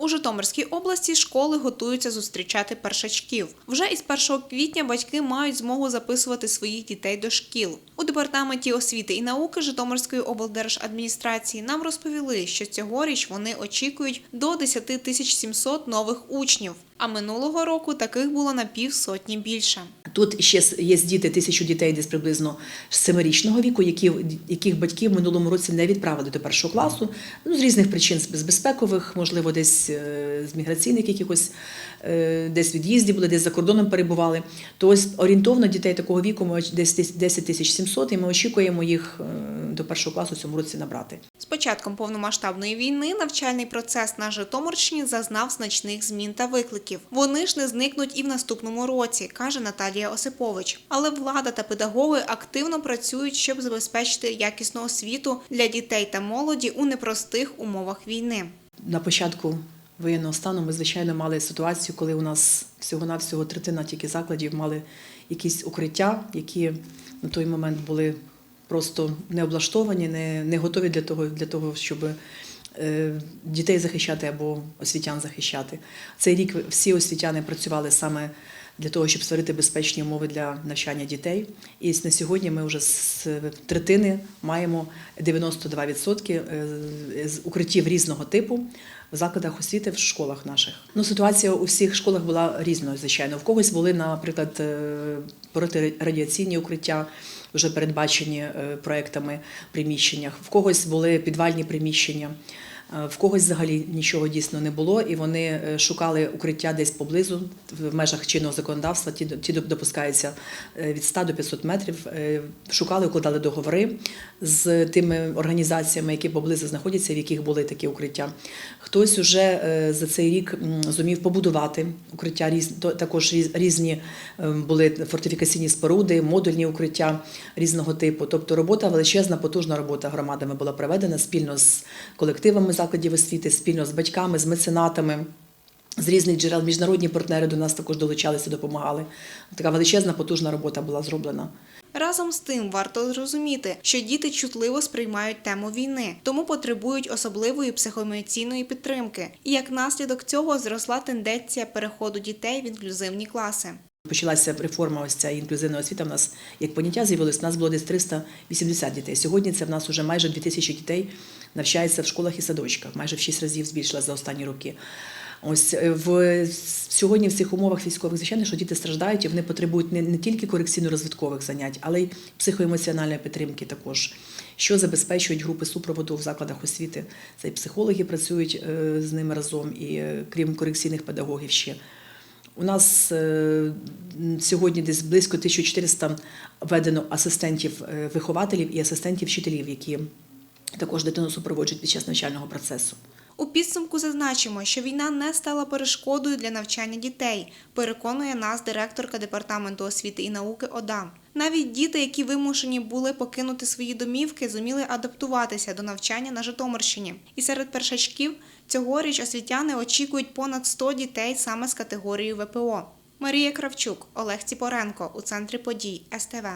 У Житомирській області школи готуються зустрічати першачків. Вже із 1 квітня батьки мають змогу записувати своїх дітей до шкіл. У департаменті освіти і науки Житомирської облдержадміністрації нам розповіли, що цьогоріч вони очікують до 10 тисяч 700 нових учнів. А минулого року таких було на півсотні більше. Тут ще є діти, тисячу дітей десь приблизно з семирічного віку, які, яких батьки в минулому році не відправили до першого класу. Ну, з різних причин, з безпекових, можливо, десь е, з міграційних якихось, е, десь від'їздів були, десь за кордоном перебували. То ось орієнтовно дітей такого віку ми десь тис- 10 тисяч 700, і ми очікуємо їх е, до першого класу в цьому році набрати. З початком повномасштабної війни навчальний процес на Житомирщині зазнав значних змін та викликів. Вони ж не зникнуть і в наступному році, каже Наталія Осипович. Але влада та педагоги активно працюють, щоб забезпечити якісну освіту для дітей та молоді у непростих умовах війни. На початку воєнного стану ми, звичайно, мали ситуацію, коли у нас всього-навсього третина тільки закладів мали якісь укриття, які на той момент були просто не облаштовані, не, не готові для того, для того, щоб е, дітей захищати або освітян захищати. Цей рік всі освітяни працювали саме для того, щоб створити безпечні умови для навчання дітей. І на сьогодні ми вже з третини маємо 92% е, з укриттів різного типу в закладах освіти в школах наших. Ну, ситуація у всіх школах була різною, звичайно. В когось були, наприклад, е, протирадіаційні укриття, вже передбачені е, проектами приміщеннях, в когось були підвальні приміщення. Е, В когось взагалі нічого дійсно не було, і вони е, шукали укриття десь поблизу в межах чинного законодавства. Ті, ті допускаються е, від 100 до 500 метрів. Шукали, укладали договори з тими організаціями, які поблизу знаходяться, в яких були такі укриття. Хтось уже за цей рік зумів побудувати укриття, також різ- різні були фортифікаційні споруди, модульні укриття різного типу. Тобто робота величезна, потужна робота громадами була проведена спільно з колективами закладів освіти, спільно з батьками, з меценатами. З різних джерел міжнародні партнери до нас також долучалися, допомагали. Така величезна, потужна робота була зроблена. Разом з тим варто зрозуміти, що діти чутливо сприймають тему війни, тому потребують особливої психоемоційної підтримки. І як наслідок цього зросла тенденція переходу дітей в інклюзивні класи. Почалася реформа ось ця інклюзивна освіта. У нас як поняття з'явилось, у нас було десь 380 дітей. Сьогодні це в нас вже майже 2000 дітей навчається в школах і садочках. Майже в 6 разів збільшилася за останні роки. Ось е, в сьогодні в цих умовах військових, звичайно, що діти страждають і вони потребують не, не тільки корекційно-розвиткових занять, але й психоемоціональної підтримки також. Що забезпечують групи супроводу в закладах освіти. Це і психологи працюють е, з ними разом, і е, крім корекційних педагогів ще. У нас сьогодні десь близько 1400 введено асистентів е, і асистентів вчителів, які також дитину супроводжують під час навчального процесу. У підсумку зазначимо, що війна не стала перешкодою для навчання дітей, переконує нас директорка департаменту освіти і науки ОДА. Навіть діти, які вимушені були покинути свої домівки, зуміли адаптуватися до навчання на Житомирщині. І серед першачків цьогоріч освітяни очікують понад 100 дітей саме з категорії ВПО. Марія Кравчук, Олег Ціпоренко у центрі подій СТВ.